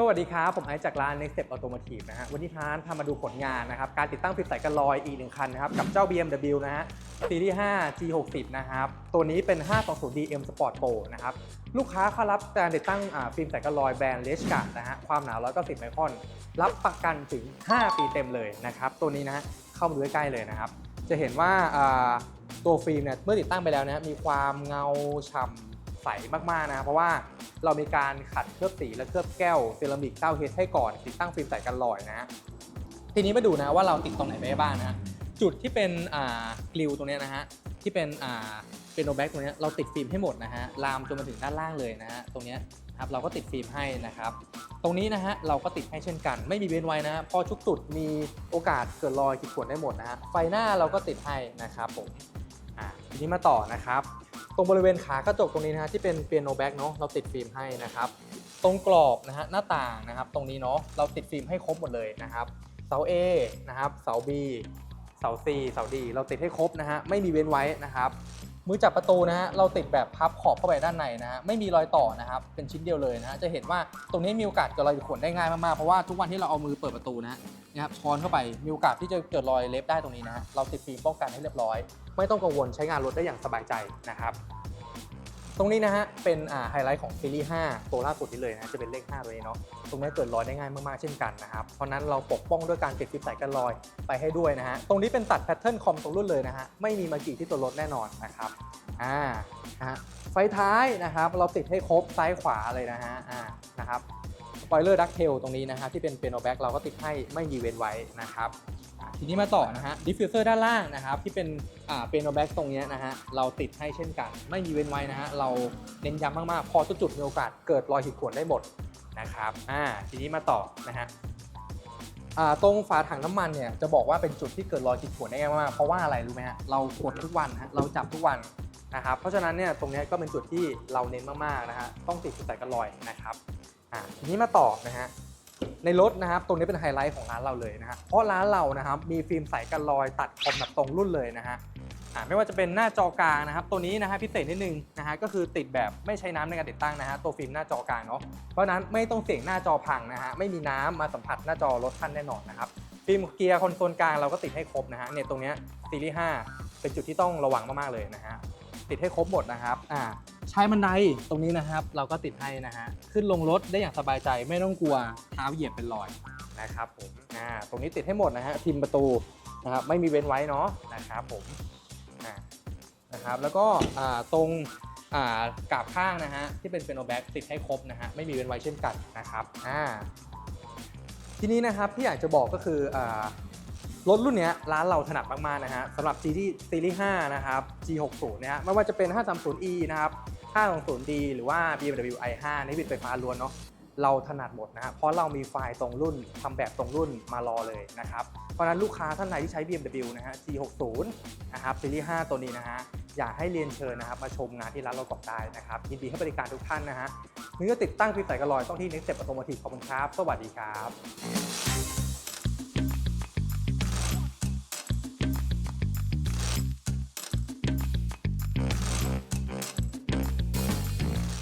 สวัสดีครับ ผมไอซ์จากร้าน Next Step Automotive นะฮะ วันนี้ร้านพามาดูผลงานนะครับ การติดตั้งฟิล์มใสกันรอยอีกหนึ่งคันนะครับ กับเจ้า BMW นะฮะซีรีส์ 5 G60 นะครับ ตัวนี้เป็น 520D M Sport Pro นะครับ ลูกค้าเขารับการติดตั้งฟิล์มใสกันรอยแบรนด์เลชกาดนะฮะ ความหนา 190 ไมครอน รับประกันถึง 5 ปีเต็มเลยนะครับ ตัวนี้นะฮะ เข้ามาดูใกล้เลยนะครับ จะเห็นว่าตัวฟิล์มเนี่ย เมื่อติดตั้งไปแล้วนะฮะมีความเงาฉ่ำใสมากๆนะ เพราะว่า เรามีการขัดเคลือบสีและเคลือบแก้วเซรามิกเต้าเฮดให้ก่อนติดตั้งฟิล์มใสกันรอยนะ ทีนี้มาดูนะว่าเราติดตรงไหนไปบ้างนะ จุดที่เป็นอ่ากลิวตรงนี้นะฮะที่เป็นอ่าเป็นโนแบ็กตรงนี้เราติดฟิล์มให้หมดนะฮะลามจนมาถึงด้านล่างเลยนะฮะตรงนี้ครับเราก็ติดฟิล์มให้นะครับ ตรงนี้นะฮะเราก็ติดให้เช่นกัน ไม่มีเว้นไว้นะพอทุกจุดมีโอกาสเกิดรอยขีดข่วนได้หมดนะฮะไฟหน้าเราก็ติดให้นะครับผมอ่าทีนี้มาต่อนะครับ ตรงบริเวณขากระจกตรงนี้นะฮะที่เป็นเปียโนแบ็กเนาะเราติดฟิล์มให้นะครับ ตรงกรอบนะฮะหน้าต่างนะครับ ตรงนี้เนาะเราติดฟิล์มให้ครบหมดเลยนะครับเสา A นะครับเสา B เสา C เสา D เราติดให้ครบนะฮะไม่มีเว้นไว้นะครับ มือจับประตูนะฮะเราติดแบบพับขอบเข้าไปด้านในนะฮะไม่มีรอยต่อนะครับเป็นชิ้นเดียวเลยนะฮะจะเห็นว่าตรงนี้มีโอกาสเกิดรอยข่วนได้ง่ายมากๆเพราะว่าทุกวันที่เราเอามือเปิดประตูนะฮะนะครับช้อนเข้าไปมีโอกาสที่จะเกิดรอยเล็บได้ตรงนี้นะฮะเราติดฟิล์มป้องกันให้เรียบร้อย ไม่ต้องกังวลใช้งานรถได้อย่างสบายใจนะครับ ตรงนี้นะฮะเป็นไฮไลท์ของซีรีส์5ตัวล่าสุดนี้เลยนะจะเป็นเลข5ตัวนี้เนาะตรงนี้เกิดรอยได้ง่ายมากๆเช่นกันนะครับเพราะนั้นเราปกป้องด้วยการติดฟิล์มใสกันรอยไปให้ด้วยนะฮะตรงนี้เป็นตัดแพทเทิร์นคอมตรงรุ่นเลยนะฮะไม่มีมากี่ที่ตัวรถแน่นอนนะครับอ่านะฮะไฟท้ายนะครับเราติดให้ครบซ้ายขวาเลยนะฮะอ่านะครับสปอยเลอร์ดักเทลตรงนี้นะฮะที่เป็นเปียโนแบ็กเราก็ติดให้ไม่มีเว้นไว้นะครับ ทีนี้มาต่อนะฮะดิฟฟิวเซอร์ด้านล่างนะครับที่เป็นอ่าเป็นโนแบ็กตรงนี้นะฮะเราติดให้เช่นกัน ไม่มีเว้นไว้นะฮะเราเน้นย้ำมากๆ พอทุกจุดมีโอกาสเกิดรอยขีดข่วนได้หมดนะครับอ่าทีนี้มาต่อนะฮะอ่าตรงฝาถังน้ำมันเนี่ยจะบอกว่าเป็นจุดที่เกิดรอยขีดข่วนได้ง่ายมากเพราะว่าอะไรรู้ไหมฮะเรากดทุกวันฮะเราจับทุกวันนะครับเพราะฉะนั้นเนี่ยตรงนี้ก็เป็นจุดที่เราเน้นมากๆนะฮะต้องติดใส่กันรอยนะครับอ่าทีนี้มาต่อนะฮะ ในรถนะครับตรงนี้เป็นไฮไลท์ของร้านเราเลยนะฮะเพราะร้านเรานะครับมีฟิล์มใสกันรอยตัดคมแบบตรงรุ่นเลยนะฮะไม่ว่าจะเป็นหน้าจอกลางนะครับ ตัวนี้นะฮะพิเศษนิดนึงนะฮะก็คือติดแบบไม่ใช้น้ำในการติดตั้งนะฮะตัวฟิล์มหน้าจอกลางเนาะเพราะนั้นไม่ต้องเสี่ยงหน้าจอพังนะฮะไม่มีน้ำมาสัมผัสหน้าจอรถท่านแน่นอนนะครับฟิล์มเกียร์คอนโซลกลางเราก็ติดให้ครบนะฮะเนี่ยตรงเนี้ยซีรีส์5เป็นจุดที่ต้องระวังมากๆเลยนะฮะ ติดให้ครบหมดนะครับอ่าใช้บันไดตรงนี้นะครับ เราก็ติดให้นะฮะขึ้นลงรถได้อย่างสบายใจไม่ต้องกลัวเท้าเหยียบเป็นรอยนะครับผมอ่าตรงนี้ติดให้หมดนะฮะพิมประตูนะครับไม่มีเว้นไว้เนาะนะครับผมอ่านะครับแล้วก็อ่าตรงอ่ากาบข้างนะฮะที่เป็นเป็นโนแบ็กติดให้ครบนะฮะไม่มีเว้นไว้เช่นกันนะครับอ่าทีนี้นะครับที่อยากจะบอกก็คืออ่า รถรุ่นนี้ร้านเราถนัดมากๆนะฮะสำหรับ GT ซีรีส์5นะครับ G60 เนี่ยฮะไม่ว่าจะเป็น 530e นะครับ 520d หรือว่า BMW i5 นี่เป็นไฟฟ้าล้วนเนาะเราถนัดหมดนะฮะเพราะเรามีไฟล์ตรงรุ่นทำแบบตรงรุ่นมารอเลยนะครับ เพราะนั้นลูกค้าท่านไหนที่ใช้ BMW นะฮะ G60 นะครับซีรีส์5ตัวนี้นะฮะอยากให้เรียนเชิญนะครับมาชมงานที่ร้านเราก่อนได้นะครับยินดีให้บริการทุกท่านนะฮะเมื่อติดตั้งฟิล์ใสกระลอยต้องที่ Next Step Automotive ขอบคุณครับ สวัสดีครับ